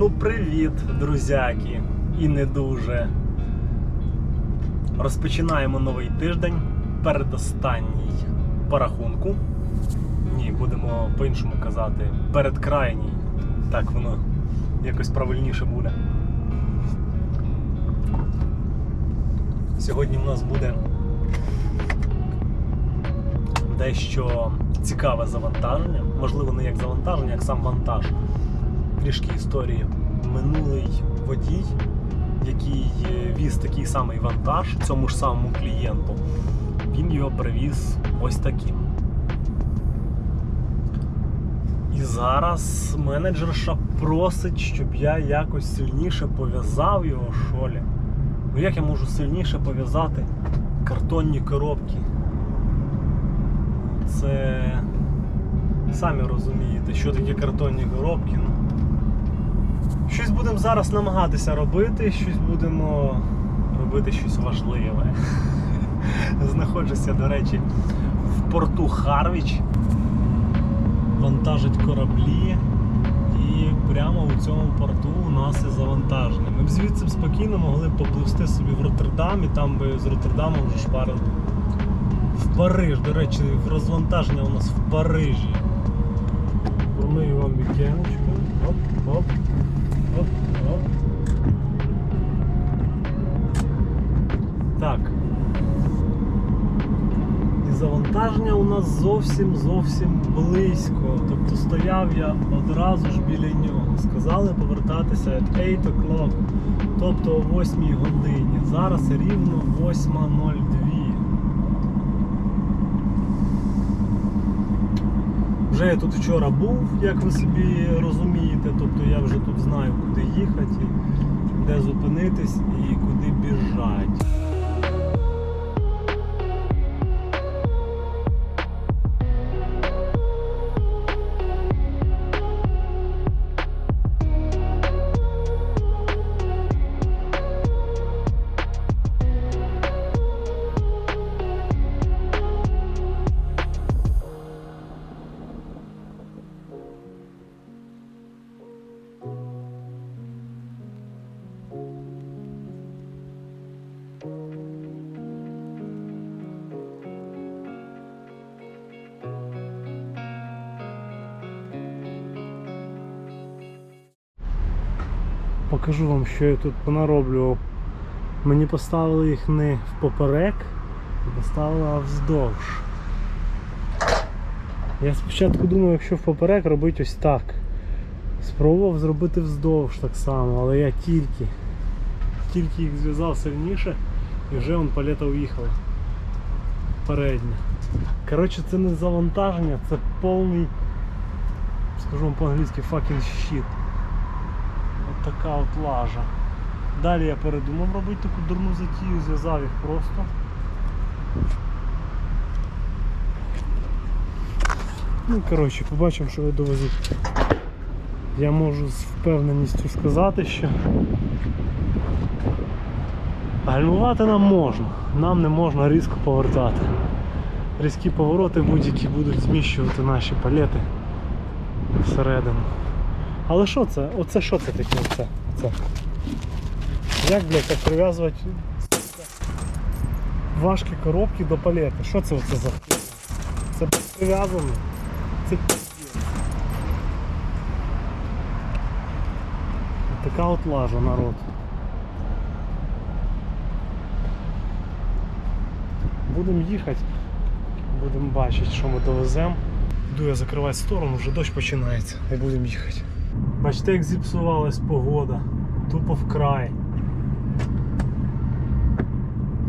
Ну, привіт, друзяки, і не дуже. Розпочинаємо новий тиждень, передостанній по рахунку. Ні, будемо по-іншому казати, передкрайній. Так воно якось правильніше буде. Сьогодні в нас буде дещо цікаве завантаження. Можливо, не як завантаження, як сам вантаж. Трішки історії. Минулий водій, який е, віз такий самий вантаж цьому ж самому клієнту, він його привіз ось таким. І зараз менеджерша просить, щоб я якось сильніше пов'язав його шолі. Ну як я можу сильніше пов'язати картонні коробки? Це самі розумієте, що таке картонні коробки. Ну, щось будемо зараз намагатися робити, щось будемо робити щось важливе. Знаходжуся, до речі, в порту Харвіч. Вантажить кораблі. І прямо у цьому порту у нас і завантаження. Ми б звідси спокійно могли б попливсти собі в Роттердам і там би з Роттердаму вже шпарили. В Париж, до речі, розвантаження у нас в Парижі. Промию вам вікеночку. Оп, оп, оп, оп. Так. І завантаження у нас зовсім зовсім близько. Тобто стояв я одразу ж біля нього. Сказали повертатися at 8 o'clock, тобто о 8 годині. Зараз рівно 8.02. Вже я тут вчора був, як ви собі розумієте, тобто я вже тут знаю, куди їхати, де зупинитись і куди біжать. Покажу вам, що я тут понароблював. Мені поставили їх не в поперек, а поставили а вздовж. Я спочатку думав, якщо в поперек робити ось так. Спробував зробити вздовж так само, але я тільки, тільки їх зв'язав сильніше і вже он палета уїхала. Передня. Коротше, це не завантаження, це повний, скажу вам по-англійськи, fucking shit. Така от лажа. Далі я передумав робити таку дурну затію, зв'язав їх просто. Ну, коротше, побачимо, що ви довезуть. Я можу з впевненістю сказати, що гальмувати нам можна, нам не можна різко повертати. Різкі повороти будь-які будуть зміщувати наші палети всередину. Але що це? Оце що це таке? Оце? Оце? Як, блядь, так прив'язувати сука, важкі коробки до палети? Що це оце за хуйня? Це блядь, прив'язано? Це піздець. Така от лажа, народ. Будемо їхати, будемо бачити, що ми довеземо. Йду я закривати сторону, вже дощ починається і будемо їхати. Бачите, як зіпсувалась погода. Тупо вкрай.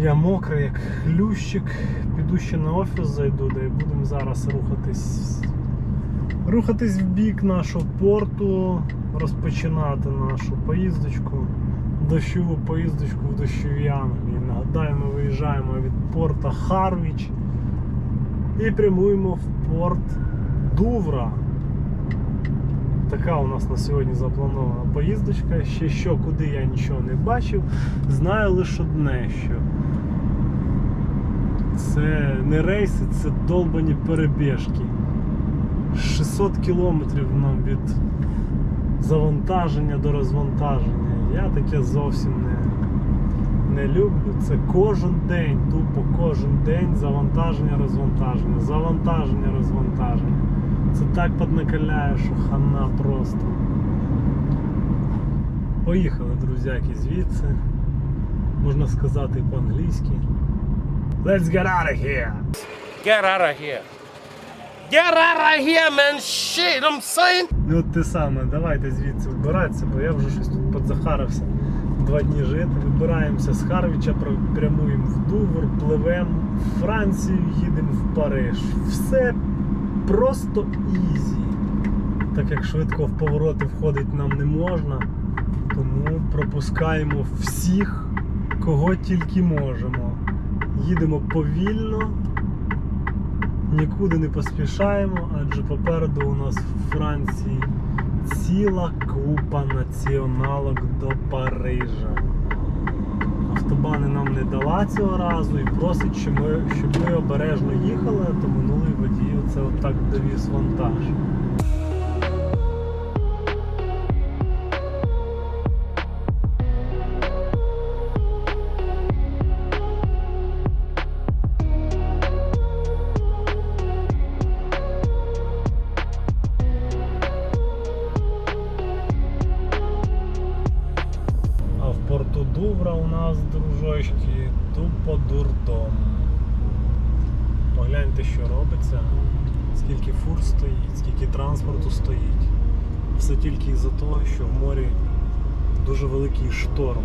Я мокрий, як хлющик. Піду ще на офіс зайду, де будемо зараз рухатись. Рухатись в бік нашого порту, розпочинати нашу поїздочку, дощову поїздочку в дощов'ян. І нагадаю, ми виїжджаємо від порта Харвіч і прямуємо в порт Дувра. Така у нас на сьогодні запланована поїздочка. Ще що, куди я нічого не бачив. Знаю лише одне, що це не рейси, це долбані перебіжки. 600 кілометрів нам від завантаження до розвантаження. Я таке зовсім не, не люблю. Це кожен день, тупо кожен день завантаження, розвантаження, завантаження, розвантаження. Це так піднакаляє, що хана просто. Поїхали, друзяки, звідси. Можна сказати по-англійськи. Let's get out of here! Get out of here. Get out of here, man. Shit, I'm saying. Ну от те саме, давайте звідси вибиратися, бо я вже щось тут подзахарився. Два дні жити. Вибираємося з Харвіча, прямуємо в Дувр, пливемо в Францію, їдемо в Париж. Все просто ізі. Так як швидко в повороти входити нам не можна, тому пропускаємо всіх, кого тільки можемо. Їдемо повільно, нікуди не поспішаємо, адже попереду у нас в Франції ціла купа націоналок до Парижа. Автобани нам не дала цього разу і просить, щоб ми, щоб ми обережно їхали, то минулий водій оце отак довіз вантаж. Того, що в морі дуже великий шторм.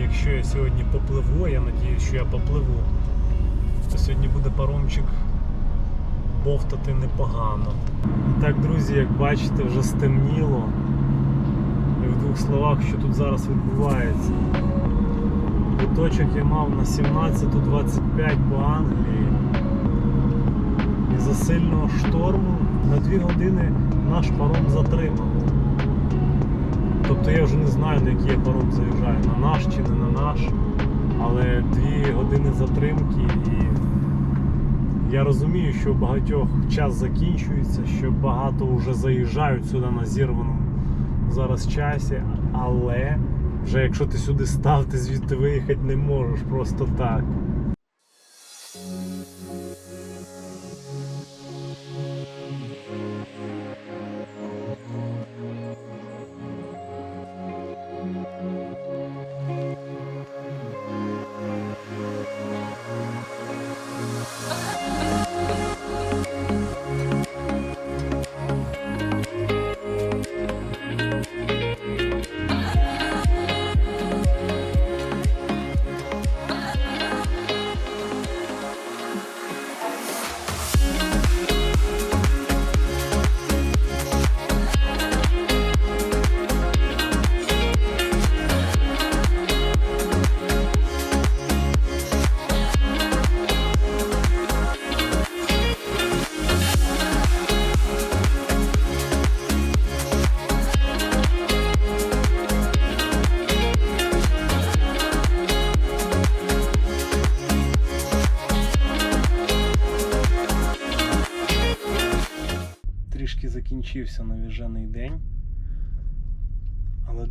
Якщо я сьогодні попливу, я надіюсь, що я попливу, то сьогодні буде паромчик бовтати непогано. І так, друзі, як бачите, вже стемніло. І в двох словах, що тут зараз відбувається. Квиточок я мав на 17.25 по Англії. І за сильного шторму на 2 години наш паром затримав. Тобто я вже не знаю, на який я паром заїжджаю, на наш чи не на наш. Але 2 години затримки і я розумію, що багатьох час закінчується, що багато вже заїжджають сюди на зірваному зараз часі, але вже якщо ти сюди став, ти звідти виїхати не можеш просто так.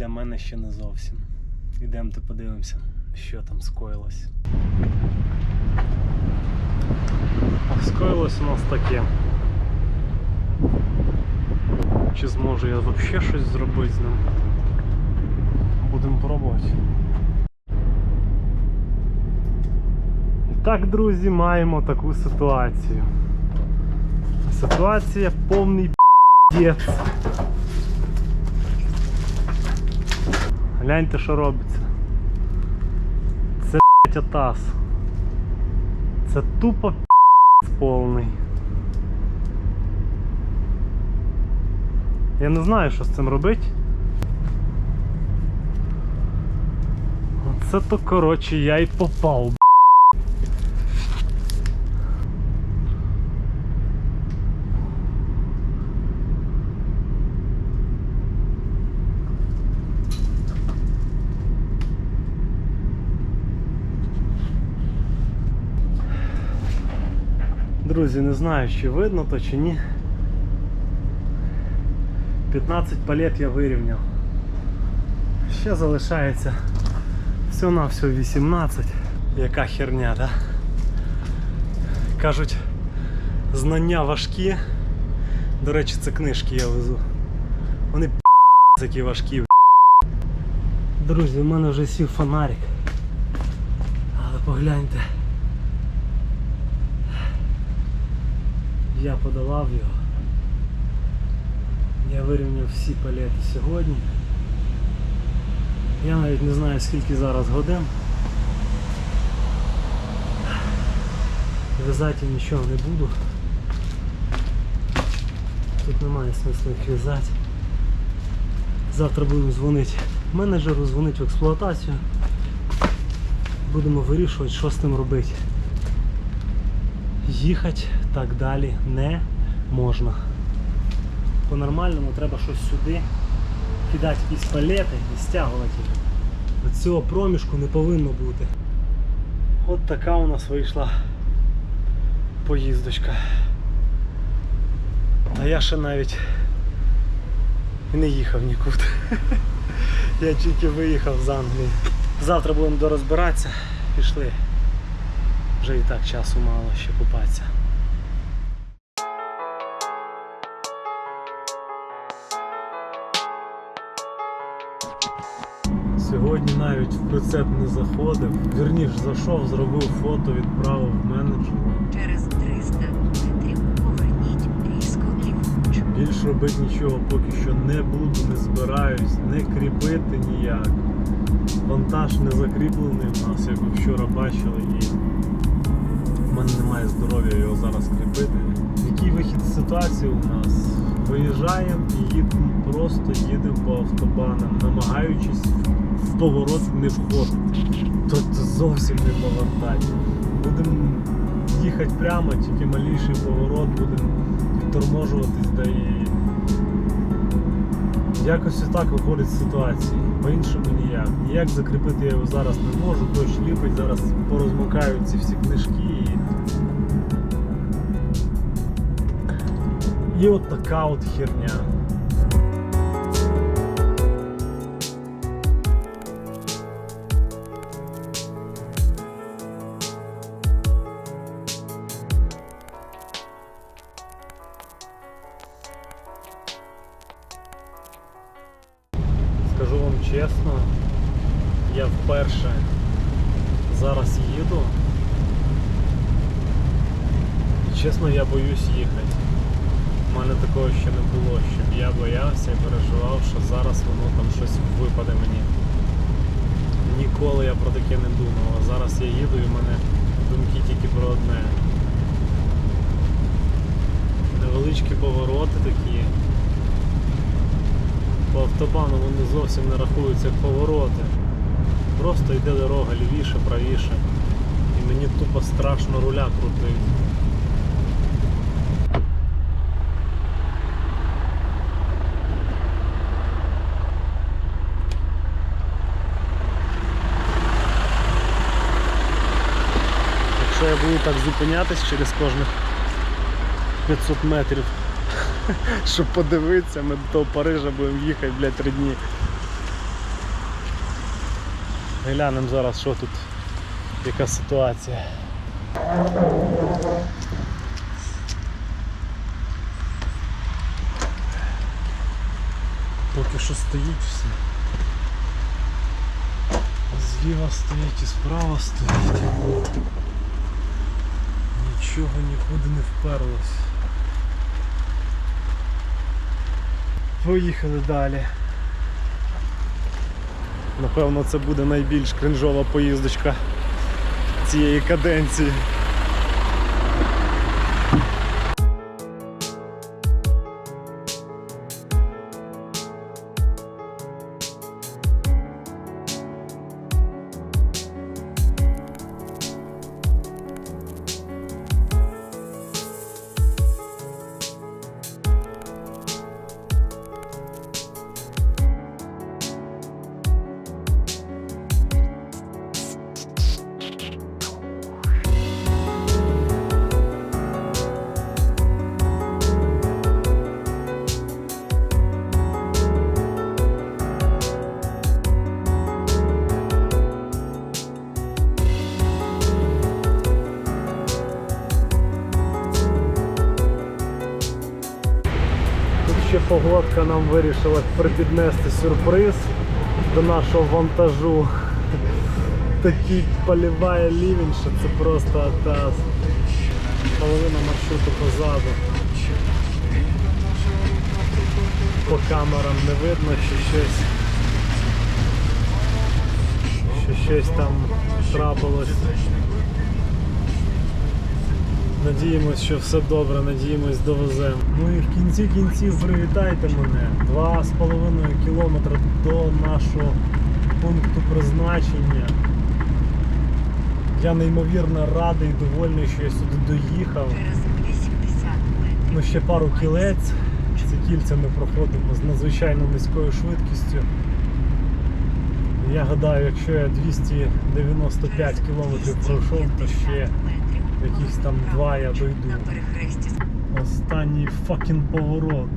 Для мене ще не зовсім. Ідемте подивимося, що там скоїлось. А скоїлось у нас таке. Чи зможу я взагалі щось зробити з ним? Будемо пробувати. І так, друзі, маємо таку ситуацію. Ситуація повний п'єць. Гляньте, що робиться. Це атас. Це тупо повний. Я не знаю, що з цим робити. Оце то коротше я й попав. Друзі, не знаю, чи видно то чи ні. 15 палет я вирівняв. Ще залишається все на все 18. Яка херня, да? Кажуть, знання важкі. До речі, це книжки я везу. Вони п*** такі важкі. Друзі, у мене вже сів фонарик. Але погляньте. Я подолав його. Я вирівняв всі палети сьогодні. Я навіть не знаю скільки зараз годин. В'язати нічого не буду. Тут немає смислу їх в'язати. Завтра будемо дзвонити менеджеру, дзвонити в експлуатацію. Будемо вирішувати, що з тим робити. Їхати так далі не можна. По-нормальному треба щось сюди кидати якісь палети і стягувати їх. От цього проміжку не повинно бути. От така у нас вийшла поїздочка. А я ще навіть не їхав нікуди. Я тільки виїхав з Англії. Завтра будемо дорозбиратися. Пішли. Вже і так часу мало ще купатися. Сьогодні навіть в прицеп не заходив. Вірніш, зайшов, зробив фото, відправив менеджеру. Через 300 метрів поверніть різко ліворуч. Більш робити нічого поки що не буду, не збираюсь, не кріпити ніяк. Вантаж не закріплений в нас, як ви вчора бачили, і мене немає здоров'я його зараз кріпити. Який вихід з ситуації у нас? Виїжджаємо і їдемо, просто їдемо по автобанам, намагаючись в поворот не входити. Тобто зовсім не повертати. Будемо їхати прямо, тільки маліший поворот, будемо відторможуватись, да і якось так виходить з ситуації. По-іншому ніяк. Ніяк закріпити я його зараз не можу, дощ ліпить, зараз порозмокають ці всі книжки і. І от така от херня. Їхати. У мене такого ще не було, щоб я боявся і переживав, що зараз воно там щось випаде мені. Ніколи я про таке не думав, а зараз я їду і в мене думки тільки про одне. Невеличкі повороти такі. По автобану вони зовсім не рахуються як повороти. Просто йде дорога лівіше, правіше. І мені тупо страшно руля крутить. Якщо я буду так зупинятись через кожних 500 метрів, щоб подивитися, ми до того Парижа будемо їхати, блядь, три дні. Глянемо зараз, що тут, яка ситуація. Поки що стоїть все. Зліва стоїть і справа стоїть. Нічого нікуди не вперлось. Поїхали далі. Напевно, це буде найбільш кринжова поїздочка цієї каденції. Погодка нам вирішила припіднести сюрприз до нашого вантажу. Такий поливає лівень, що це просто атас. Половина маршруту позаду. По камерам не видно, що щось що щось там трапилось. Надіємось, що все добре, надіємось довеземо. Ну і в кінці кінців привітайте мене. Два з половиною кілометри до нашого пункту призначення. Я неймовірно радий і довольний, що я сюди доїхав. Через 80 метрів. Ну ще пару кілець. Ці кільця ми проходимо з надзвичайно низькою швидкістю. Я гадаю, якщо я 295 кілометрів пройшов, то ще якісь там два я дойду. Останній факін поворот.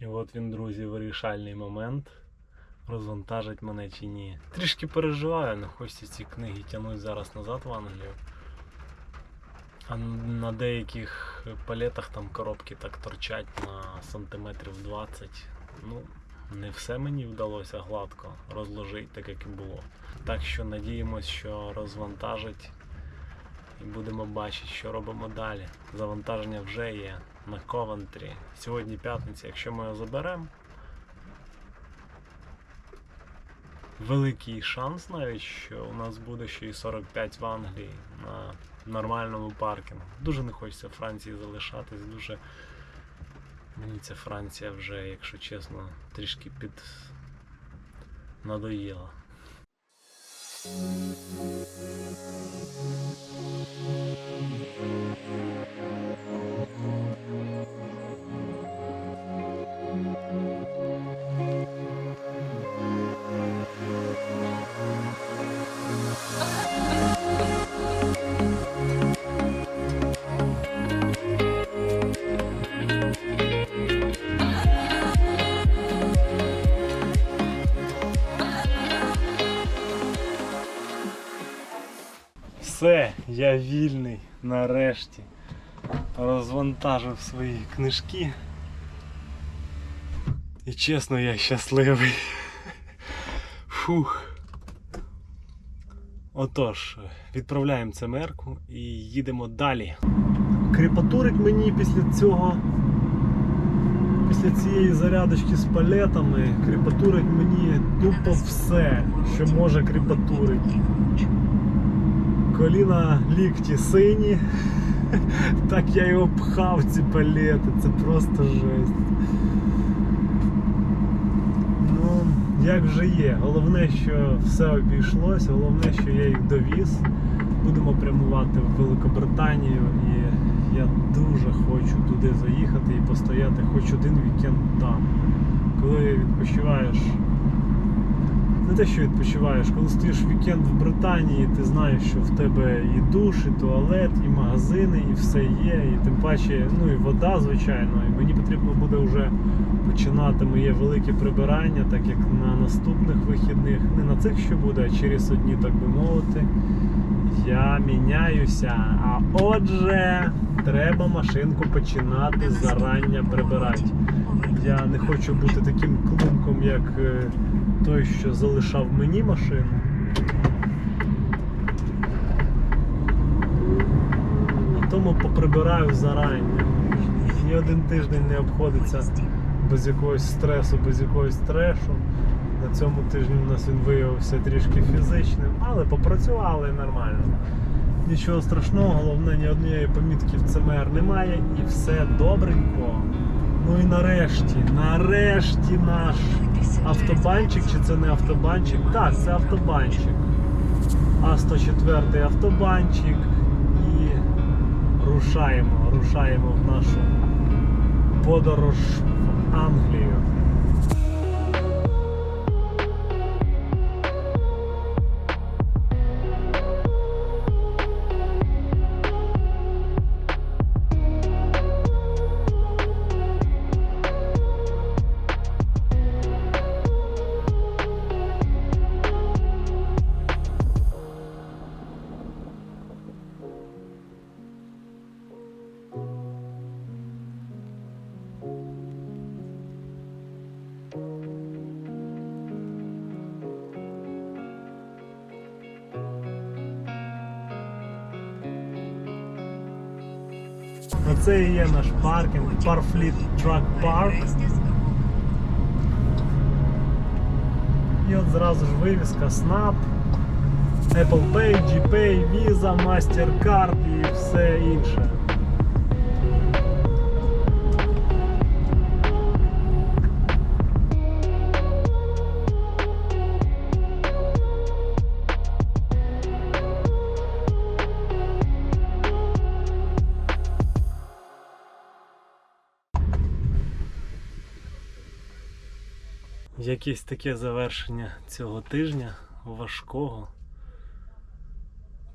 І от він, друзі, вирішальний момент. Розвантажить мене чи ні. Трішки переживаю, не хочеться ці книги тягнути зараз назад в Англію. А на деяких палетах там коробки так торчать на сантиметрів 20. Ну, не все мені вдалося гладко розложити, так як і було. Так що надіємось, що розвантажить і будемо бачити, що робимо далі. Завантаження вже є на Ковентрі. Сьогодні п'ятниця, якщо ми його заберемо. Великий шанс навіть, що у нас буде ще і 45 в Англії на нормальному паркінгу. Дуже не хочеться Франції залишатись, дуже мені ця Франція вже, якщо чесно, трішки під надоїла. Все, я вільний нарешті. Розвантажив свої книжки. І чесно, я щасливий. Фух. Отож, відправляємо цемерку і їдемо далі. Кріпатурить мені після цього. Після цієї зарядочки з палетами кріпатурить мені тупо все, що може кріпатурити. Коліна лікті сині. Так я його пхав ці палети, це просто жесть. Ну, як вже є. Головне, що все обійшлось, головне, що я їх довіз. Будемо прямувати в Великобританію і я дуже хочу туди заїхати і постояти хоч один вікенд там. Коли відпочиваєш не те, що відпочиваєш, коли стоїш вікенд в Британії, ти знаєш, що в тебе і душ, і туалет, і магазини, і все є, і тим паче, ну і вода, звичайно. І мені потрібно буде вже починати моє велике прибирання, так як на наступних вихідних, не на цих що буде, а через одні, так би мовити, я міняюся. А отже, треба машинку починати зарання прибирати. Я не хочу бути таким клунком, як е, той, що залишав мені машину. А тому поприбираю зарання. Ні один тиждень не обходиться без якогось стресу, без якогось трешу. На цьому тижні у нас він виявився трішки фізичним, але попрацювали нормально. Нічого страшного, головне, ні однієї помітки в ЦМР немає і все добренько. Ну і нарешті, нарешті наш автобанчик, чи це не автобанчик? Так, це автобанчик. А104 автобанчик. І рушаємо, рушаємо в нашу подорож в Англію. Оце і є наш паркінг, Parfleet Truck Park. І от зразу ж вивіска Snap, Apple Pay, GPay, Visa, MasterCard і все інше. Якесь таке завершення цього тижня важкого,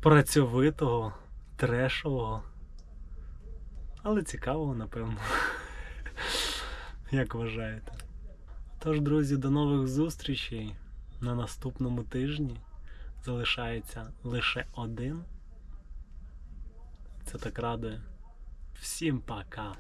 працьовитого, трешового, але цікавого, напевно. Як вважаєте? Тож, друзі, до нових зустрічей на наступному тижні. Залишається лише один. Це так радує. Всім пока!